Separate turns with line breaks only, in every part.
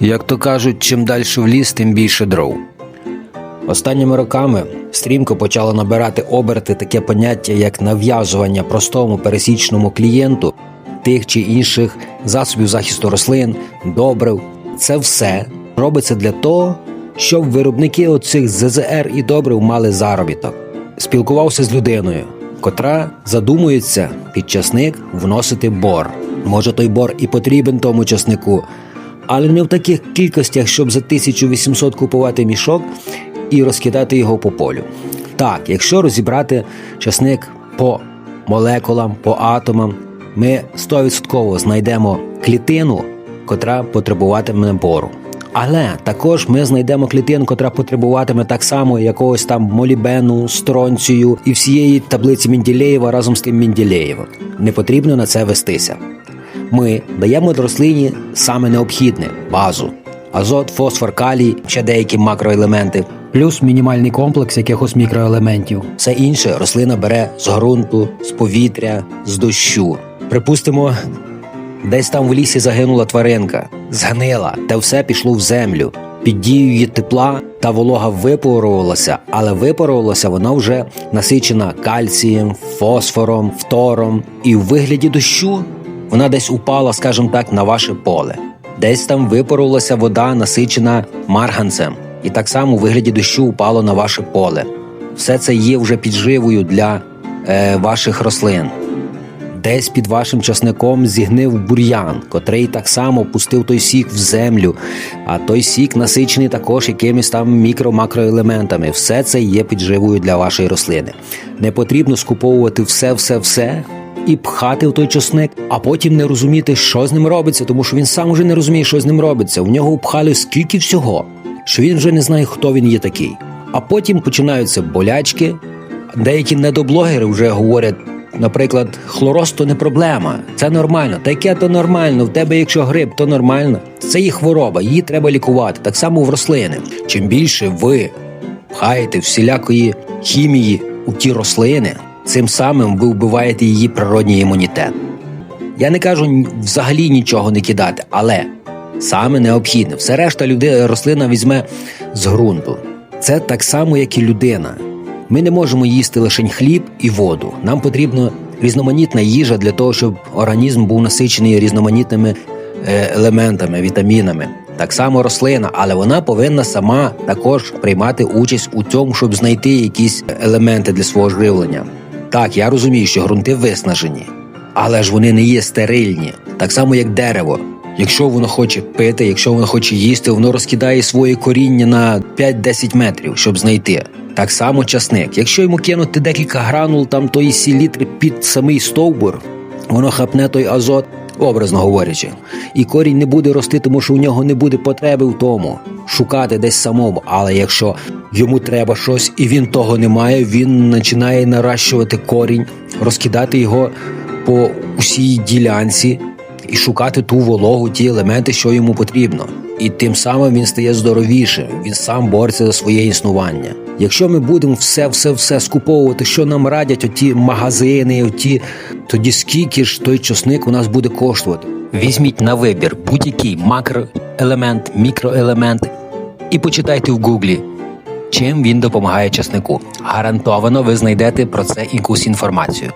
Як то кажуть, чим далі в ліс, тим більше дров. Останніми роками стрімко почало набирати оберти таке поняття, як нав'язування простому пересічному клієнту тих чи інших засобів захисту рослин, добрив. Це все робиться для того, щоб виробники оцих ЗЗР і добрив мали заробіток. Спілкувався з людиною, котра задумується під часник вносити бор. Може, той бор і потрібен тому часнику, але не в таких кількостях, щоб за 1800 купувати мішок і розкидати його по полю. Так, якщо розібрати часник по молекулам, по атомам, ми 100% знайдемо клітину, котра потребуватиме бору. Але також ми знайдемо клітину, котра потребуватиме так само якогось там молібену, стронцію і всієї таблиці Менділеєва разом з тим Менділеєвим. Не потрібно на це вестися. Ми даємо рослині саме необхідне базу: азот, фосфор, калій, ще деякі макроелементи.
Плюс мінімальний комплекс якихось мікроелементів.
Все інше рослина бере з ґрунту, з повітря, з дощу. Припустимо, десь там в лісі загинула тваринка, згнила, та все пішло в землю. Під дією тепла та волога випарувалася, але випарувалася вона вже насичена кальцієм, фосфором, фтором, і в вигляді дощу вона десь упала, скажімо так, на ваше поле. Десь там випарувалася вода, насичена марганцем, і так само у вигляді дощу упало на ваше поле. Все це є вже підживою для е, ваших рослин. Десь під вашим часником зігнив бур'ян, котрий так само пустив той сік в землю, а той сік насичений також якимись там мікро-макроелементами. Все це є підживою для вашої рослини. Не потрібно скуповувати все, все, все і пхати в той часник, а потім не розуміти, що з ним робиться, тому що він сам уже не розуміє, що з ним робиться. В нього впхали скільки всього, що він вже не знає, хто він є такий. А потім починаються болячки. Деякі недоблогери вже говорять. Наприклад, хлороз то не проблема, це нормально. Таке то нормально. В тебе, якщо грип, то нормально. Це є хвороба, її треба лікувати. Так само в рослини. Чим більше ви пхаєте всілякої хімії у ті рослини, цим самим ви вбиваєте її природній імунітет. Я не кажу взагалі нічого не кидати, але саме необхідне. Все решта людина, рослина візьме з ґрунту. Це так само, як і людина. Ми не можемо їсти лише хліб і воду. Нам потрібна різноманітна їжа для того, щоб організм був насичений різноманітними е, елементами, вітамінами. Так само рослина, але вона повинна сама також приймати участь у цьому, щоб знайти якісь елементи для свого живлення. Так, я розумію, що ґрунти виснажені, але ж вони не є стерильні, так само як дерево. Якщо воно хоче пити, якщо воно хоче їсти, воно розкидає своє коріння на 5-10 метрів, щоб знайти. Так само часник. Якщо йому кинути декілька гранул там тої сілітри під самий стовбур, воно хапне той азот, образно говорячи, і корінь не буде рости, тому що у нього не буде потреби в тому шукати десь самому. Але якщо йому треба щось і він того не має, він починає наращувати корінь, розкидати його по усій ділянці і шукати ту вологу, ті елементи, що йому потрібно. І тим самим він стає здоровішим, він сам бореться за своє існування. Якщо ми будемо все, все, все скуповувати, що нам радять оті магазини, оті, тоді скільки ж той часник у нас буде коштувати? Візьміть на вибір будь-який макроелемент, мікроелемент і почитайте в гуглі, чим він допомагає часнику. Гарантовано ви знайдете про це якусь інформацію.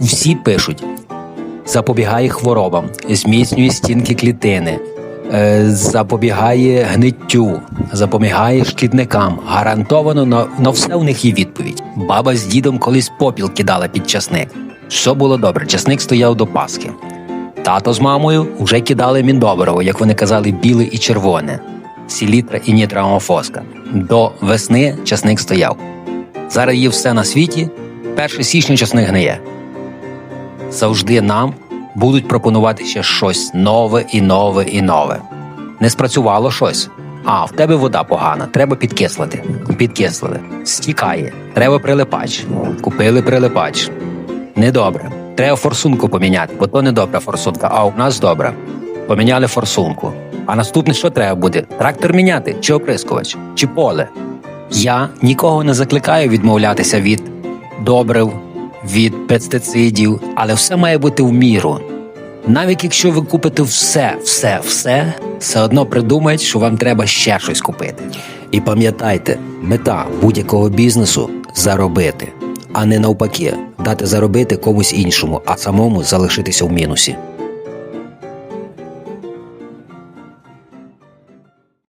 Всі пишуть, запобігає хворобам, зміцнює стінки клітини, запобігає гниттю, запобігає шкідникам. Гарантовано на, на все у них є відповідь. Баба з дідом колись попіл кидала під часник. Все було добре, часник стояв до Пасхи. Тато з мамою вже кидали міндобриво, як вони казали, біле і червоне, селітра і нітрамофоска. До весни часник стояв. Зараз є все на світі. 1 січня часник гниє завжди нам будуть пропонувати ще щось нове і нове і нове. Не спрацювало щось. А, в тебе вода погана, треба підкислити. Підкислили. Стікає. Треба прилипач. Купили прилипач. Недобре. Треба форсунку поміняти, бо то не добра форсунка, а у нас добра. Поміняли форсунку. А наступне що треба буде? Трактор міняти, чи оприскувач, чи поле. Я нікого не закликаю відмовлятися від добрив, від пестицидів, але все має бути в міру. Навіть якщо ви купите все, все, все, все одно придумають, що вам треба ще щось купити. І пам'ятайте, мета будь-якого бізнесу заробити, а не навпаки, дати заробити комусь іншому, а самому залишитися в мінусі.